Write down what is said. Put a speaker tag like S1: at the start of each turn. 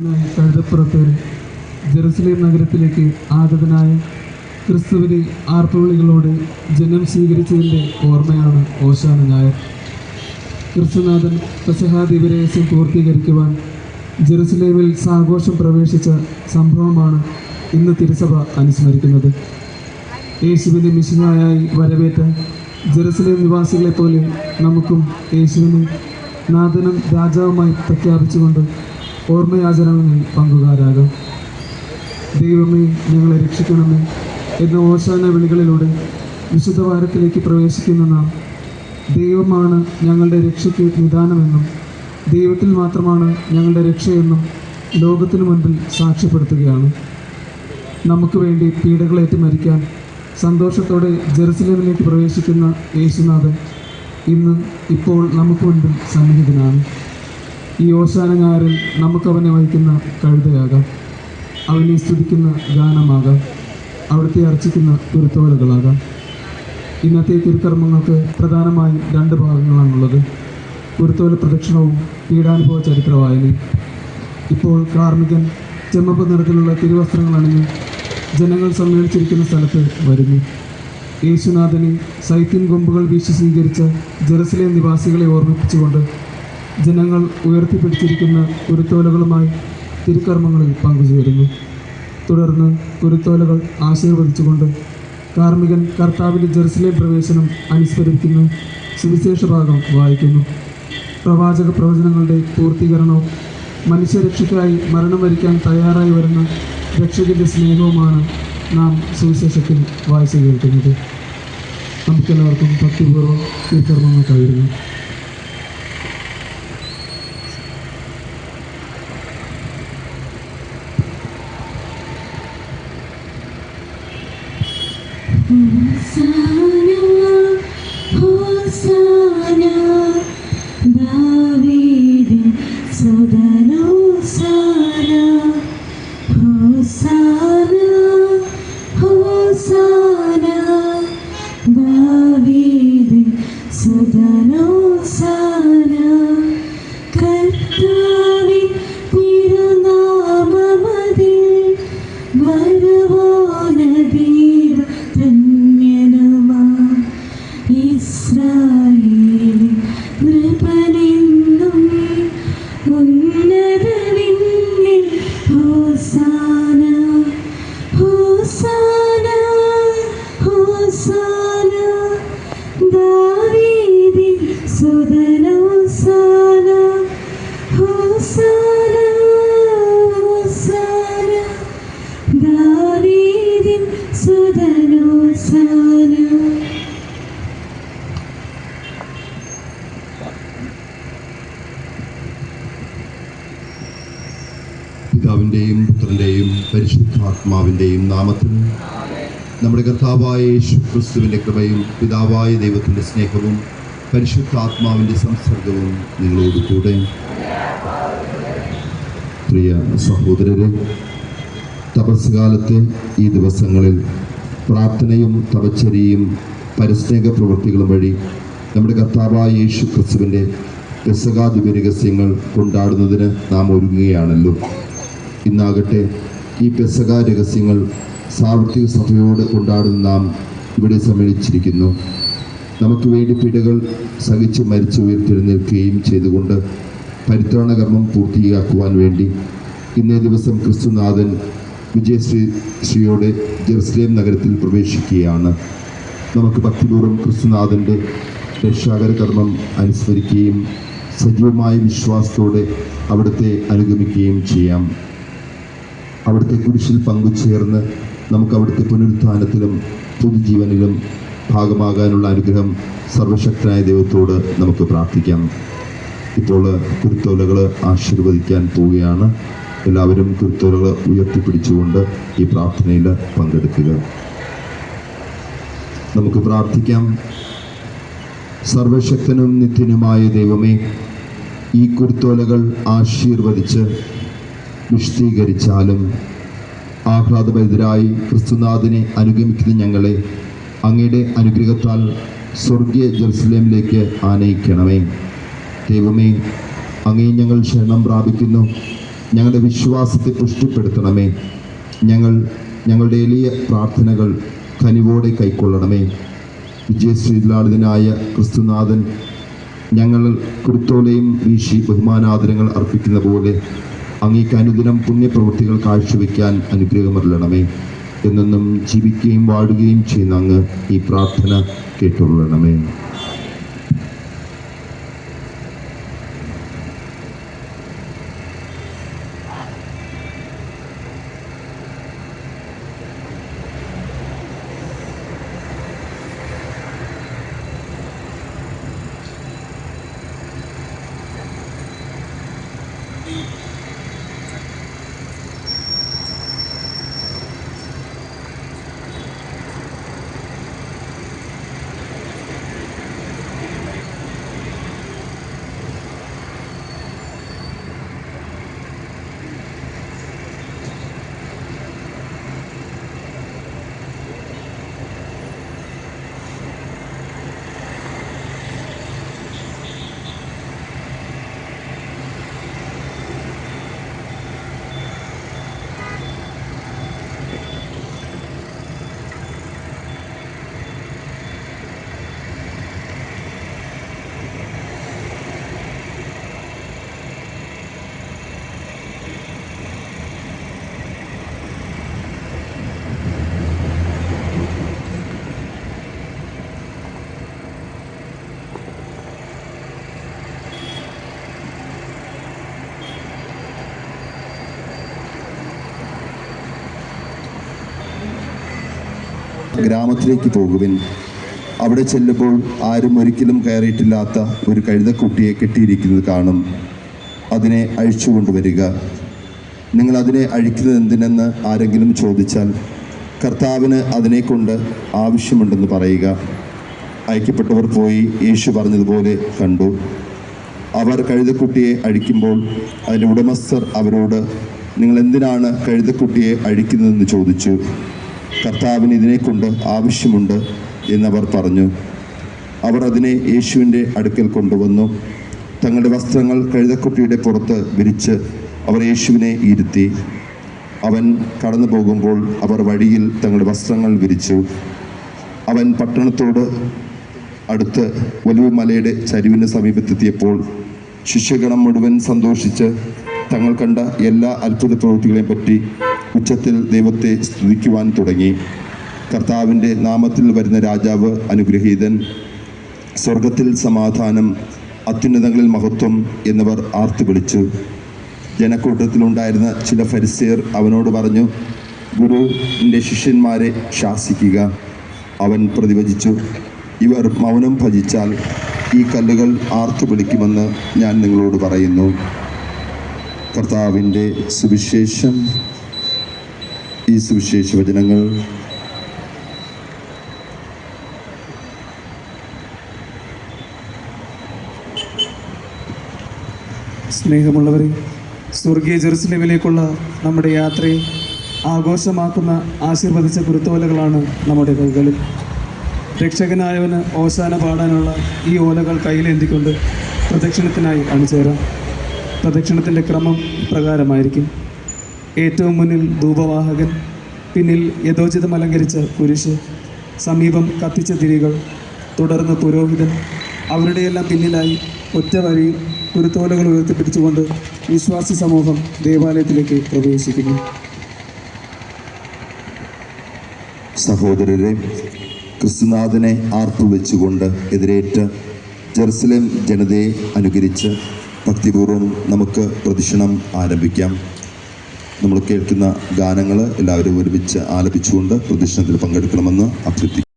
S1: കഴുതപ്പുറത്ത് ജെറുസലേം നഗരത്തിലേക്ക് ആഗതനായ ക്രിസ്തുവിനെ ആർപ്പവിളികളോട് ജനം സ്വീകരിച്ചതിന്റെ ഓർമ്മയാണ് ഓശാന നായർ. ക്രിസ്തുനാഥൻ പെസഹാദിവരേശം പൂർത്തീകരിക്കുവാൻ ജെറുസലേമിൽ സാഘോഷം പ്രവേശിച്ച സംഭവമാണ് ഇന്ന് തിരുസഭ അനുസ്മരിക്കുന്നത്. യേശുവിനെ മിശിഹായായി വരവേറ്റ ജെറുസലേം നിവാസികളെപ്പോലെ നമുക്കും യേശുവിനെ നാഥനും രാജാവുമായി പ്രഖ്യാപിച്ചുകൊണ്ട് ഓർമ്മയാചരണങ്ങളിൽ പങ്കുകാരാകാം. ദൈവമേ ഞങ്ങളെ രക്ഷിക്കണമേ. എന്ന ഓശാന വിളികളിലൂടെ വിശുദ്ധ വാരത്തിലേക്ക് പ്രവേശിക്കുന്ന നാം ദൈവമാണ് ഞങ്ങളുടെ രക്ഷയ്ക്ക് നിദാനമെന്നും ദൈവത്തിൽ മാത്രമാണ് ഞങ്ങളുടെ രക്ഷയെന്നും ലോകത്തിനു മുൻപിൽ സാക്ഷ്യപ്പെടുത്തുകയാണ്. നമുക്ക് വേണ്ടി പീഡകളേറ്റ് മരിക്കാൻ സന്തോഷത്തോടെ ജെറുസലേമിലേക്ക് പ്രവേശിക്കുന്ന യേശുനാഥൻ ഇന്ന് ഇപ്പോൾ നമുക്ക് മുൻപിൽ സന്നിഹിതനാണ്. ഈ ഓശാന നമുക്കവനെ വഹിക്കുന്ന കഴുതയാകാം. അവനെ സ്തുതിക്കുന്ന ഗാനമാകാം. അവിടുത്തെ അർച്ചിക്കുന്ന തുരുത്തോലകളാകാം. ഇന്നത്തെ തിരുക്കർമ്മങ്ങൾക്ക് പ്രധാനമായും രണ്ട് ഭാഗങ്ങളാണുള്ളത്. കുരുത്തോല പ്രദക്ഷിണവും പീഡാനുഭവ ചരിത്ര ഇപ്പോൾ കാർമികൻ ചെമ്മപ്പ് നിറത്തിലുള്ള തിരുവസ്ത്രങ്ങൾ അണിഞ്ഞ് ജനങ്ങൾ സമ്മേളിച്ചിരിക്കുന്ന സ്ഥലത്ത് വരുന്നു. യേശുനാഥനെ സൈത്യൻ കൊമ്പുകൾ വീശി സ്വീകരിച്ച ജെറുസലേം നിവാസികളെ ഓർമ്മിപ്പിച്ചുകൊണ്ട് ജനങ്ങൾ ഉയർത്തിപ്പിടിച്ചിരിക്കുന്ന കുരുത്തോലകളുമായി തിരുക്കർമ്മങ്ങളിൽ പങ്കുചേരുന്നു. തുടർന്ന് കുരുത്തോലകൾ ആശീർവദിച്ചുകൊണ്ട് കാർമികൻ കർത്താവിന്റെ ജെറുസലേം പ്രവേശനം അനുസ്മരിക്കുന്ന സുവിശേഷ ഭാഗം വായിക്കുന്നു. പ്രവാചക പ്രവചനങ്ങളുടെ പൂർത്തീകരണവും മനുഷ്യരക്ഷയ്ക്കായി മരണം വരിക്കാൻ തയ്യാറായി വരുന്ന രക്ഷകന്റെ സ്നേഹവുമാണ് നാം സുവിശേഷത്തിൽ വായിച്ചു കേൾക്കുന്നത്. നമുക്കെല്ലാവർക്കും ഭക്തിപൂർവം തിരുക്കർമ്മങ്ങൾ കഴിയുന്നു
S2: ഹോസാന David, Sodano, സുതന smell
S3: പിതാവിന്റെയും പുത്രന്റെയും പരിശുദ്ധാത്മാവിന്റെയും നാമത്തിൽ നമ്മുടെ കർത്താവായ യേശു ക്രിസ്തുവിന്റെ കൃപയും പിതാവായ ദൈവത്തിന്റെ സ്നേഹവും പരിശുദ്ധാത്മാവിന്റെ സംസർഗവും നിങ്ങളോട് കൂടെ. പ്രിയ സഹോദരരെ തപസ് കാലത്തെ ഈ ദിവസങ്ങളിൽ പ്രാർത്ഥനയും തപച്ചരിയും പരസ്നേഹ പ്രവൃത്തികളും വഴി നമ്മുടെ കർത്താവായ യേശു ക്രിസ്തുവിന്റെ രസകാദിപ രഹസ്യങ്ങൾ കൊണ്ടാടുന്നതിന് നാം ഒരുങ്ങുകയാണല്ലോ. ഇന്നാകട്ടെ ഈ പെസക രഹസ്യങ്ങൾ സാർവത്രിക സഭയോട് കൊണ്ടാടുന്ന നാം ഇവിടെ സമ്മേളിച്ചിരിക്കുന്നു. നമുക്ക് വേണ്ടി പിടകൾ സഹിച്ച് മരിച്ചു ഉയർത്തെഴുന്നേൽക്കുകയും ചെയ്തുകൊണ്ട് പരിത്രാണ കർമ്മം പൂർത്തിയാക്കുവാൻ വേണ്ടി ഇന്നേ ദിവസം ക്രിസ്തുനാഥൻ വിജയശ്രീ ശ്രീയോടെ ജെറുസലേം നഗരത്തിൽ പ്രവേശിക്കുകയാണ്. നമുക്ക് ഭക്തിപൂർവം ക്രിസ്തുനാഥന്റെ രക്ഷാകര കർമ്മം അനുസ്മരിക്കുകയും സജീവമായ വിശ്വാസത്തോടെ അവിടുത്തെ അനുഗമിക്കുകയും ചെയ്യാം. അവിടുത്തെ കുരിശിൽ പങ്കുചേർന്ന് നമുക്ക് അവിടുത്തെ പുനരുത്ഥാനത്തിലും പുതുജീവനിലും ഭാഗമാകാനുള്ള അനുഗ്രഹം സർവശക്തനായ ദൈവത്തോട് നമുക്ക് പ്രാർത്ഥിക്കാം. ഇപ്പോൾ കുരുത്തോലകൾ ആശീർവദിക്കാൻ പോവുകയാണ്. എല്ലാവരും കുരുത്തോലകൾ ഉയർത്തിപ്പിടിച്ചുകൊണ്ട് ഈ പ്രാർത്ഥനയിൽ പങ്കെടുക്കുക. നമുക്ക് പ്രാർത്ഥിക്കാം. സർവശക്തനും നിത്യനുമായ ദൈവമേ ഈ കുരുത്തോലകൾ ആശീർവദിച്ച് വിശദീകരിച്ചാലും ആഹ്ലാദഭരിതരായി ക്രിസ്തുനാഥനെ അനുഗമിക്കുന്ന ഞങ്ങളെ അങ്ങയുടെ അനുഗ്രഹത്താൽ സ്വർഗീയ ജെറുസലേമിലേക്ക് ആനയിക്കണമേ. ദൈവമേ അങ്ങേ ഞങ്ങൾ ശരണം പ്രാപിക്കുന്നു. ഞങ്ങളുടെ വിശ്വാസത്തെ പുഷ്ടിപ്പെടുത്തണമേ. ഞങ്ങൾ ഞങ്ങളുടെ എളിയ പ്രാർത്ഥനകൾ കനിവോടെ കൈക്കൊള്ളണമേ. വിജയശ്രീലാളിതനായ ക്രിസ്തുനാഥൻ ഞങ്ങൾ കുരുത്തോലയും വീശി ബഹുമാനാദരങ്ങൾ അർപ്പിക്കുന്ന പോലെ അങ്ങേക്ക് അനുദിനം പുണ്യപ്രവൃത്തികൾ കാഴ്ചവെക്കാൻ അനുഗ്രഹമരുളണമേ. എന്നെന്നും ജീവിക്കുകയും വാഴുകയും ചെയ്യുന്ന അങ്ങ് ഈ പ്രാർത്ഥന കേട്ടുകൊള്ളണമേ. ഗ്രാമത്തിലേക്ക് പോകുവിൻ. അവിടെ ചെല്ലുമ്പോൾ ആരും ഒരിക്കലും കയറിയിട്ടില്ലാത്ത ഒരു കഴുതക്കുട്ടിയെ കെട്ടിയിരിക്കുന്നത് കാണും. അതിനെ അഴിച്ചു കൊണ്ടുവരിക നിങ്ങൾ അതിനെ അഴിക്കുന്നത് എന്തിനെന്ന് ആരെങ്കിലും ചോദിച്ചാൽ കർത്താവിന് അതിനെക്കൊണ്ട് ആവശ്യമുണ്ടെന്ന് പറയുക. അയക്കപ്പെട്ടവർ പോയി യേശു പറഞ്ഞതുപോലെ കണ്ടു. അവർ കഴുതക്കുട്ടിയെ അഴിക്കുമ്പോൾ അതിന്റെ ഉടമസ്ഥർ അവരോട് നിങ്ങൾ എന്തിനാണ് കഴുതക്കുട്ടിയെ അഴിക്കുന്നതെന്ന് ചോദിച്ചു? കർത്താവിന് ഇതിനെക്കൊണ്ട് ആവശ്യമുണ്ട് എന്നവർ പറഞ്ഞു. അവർ അതിനെ യേശുവിന്റെ അടുക്കൽ കൊണ്ടുവന്നു. തങ്ങളുടെ വസ്ത്രങ്ങൾ കഴുതക്കുട്ടിയുടെ പുറത്ത് വിരിച്ച് അവർ യേശുവിനെ ഇരുത്തി. അവൻ കടന്നു പോകുമ്പോൾ അവർ വഴിയിൽ തങ്ങളുടെ വസ്ത്രങ്ങൾ വിരിച്ചു. അവൻ പട്ടണത്തോട് അടുത്ത് ഒലിവ് മലയുടെ ചരിവിന് സമീപത്തെത്തിയപ്പോൾ ശിഷ്യഗണം മുഴുവൻ സന്തോഷിച്ച് തങ്ങൾ കണ്ട എല്ലാ അത്ഭുത പ്രവൃത്തികളെയും പറ്റി ഉച്ചത്തിൽ ദൈവത്തെ സ്തുതിക്കുവാൻ തുടങ്ങി. കർത്താവിന്റെ നാമത്തിൽ വരുന്ന രാജാവ് അനുഗ്രഹീതൻ സ്വർഗത്തിൽ സമാധാനം അത്യുന്നതങ്ങളിൽ മഹത്വം എന്നിവർ ആർത്തു വിളിച്ചു. ജനക്കൂട്ടത്തിലുണ്ടായിരുന്ന ചില ഫരിസേർ അവനോട് പറഞ്ഞു ഗുരുവിന്റെ ശിഷ്യന്മാരെ ശാസിക്കുക. അവൻ പ്രതിവചിച്ചു ഇവർ മൗനം ഭജിച്ചാൽ ഈ കല്ലുകൾ ആർത്തു വിളിക്കുമെന്ന് ഞാൻ നിങ്ങളോട് പറയുന്നു. കർത്താവിന്റെ സുവിശേഷം. ഈ സുവിശേഷ വചനങ്ങൾ.
S1: സ്നേഹമുള്ളവരെ സ്വർഗീയ ജെറുസലേമിലേക്കുള്ള നമ്മുടെ യാത്രയെ ആഘോഷമാക്കുന്ന ആശീർവദിച്ച കുരുത്തോലകളാണ് നമ്മുടെ കൈകളിൽ. രക്ഷകനായവന് ഓശാന പാടാനുള്ള ഈ ഓലകൾ കയ്യിലേന്തിക്കൊണ്ട് പ്രദക്ഷിണത്തിനായി അണിചേരാം. പ്രദക്ഷിണത്തിന്റെ ക്രമം ഇപ്രകാരമായിരിക്കും. ഏറ്റവും മുന്നിൽ ധൂപവാഹകൻ പിന്നിൽ യഥോചിതം അലങ്കരിച്ച കുരിശ് സമീപം കത്തിച്ച തിരികൾ തുടർന്ന് പുരോഹിതൻ. അവരുടെയെല്ലാം പിന്നിലായി ഒറ്റ വരിയിൽ കുരുത്തോലകൾ ഉയർത്തിപ്പിടിച്ചുകൊണ്ട് വിശ്വാസി സമൂഹം ദേവാലയത്തിലേക്ക് പ്രവേശിക്കുന്നു.
S3: സഹോദരരെ ക്രിസ്തുനാഥനെ ആർത്തു വെച്ചുകൊണ്ട് എതിരേറ്റ് ജെറുസലേം ജനതയെ അനുകരിച്ച് ഭക്തിപൂർവം നമുക്ക് പ്രദക്ഷിണം ആരംഭിക്കാം. നമ്മൾ കേൾക്കുന്ന ഗാനങ്ങൾ എല്ലാവരും ഒരുമിച്ച് ആലപിച്ചുകൊണ്ട് പ്രദർശനത്തിൽ പങ്കെടുക്കണമെന്ന് അഭ്യർത്ഥിക്കുന്നു.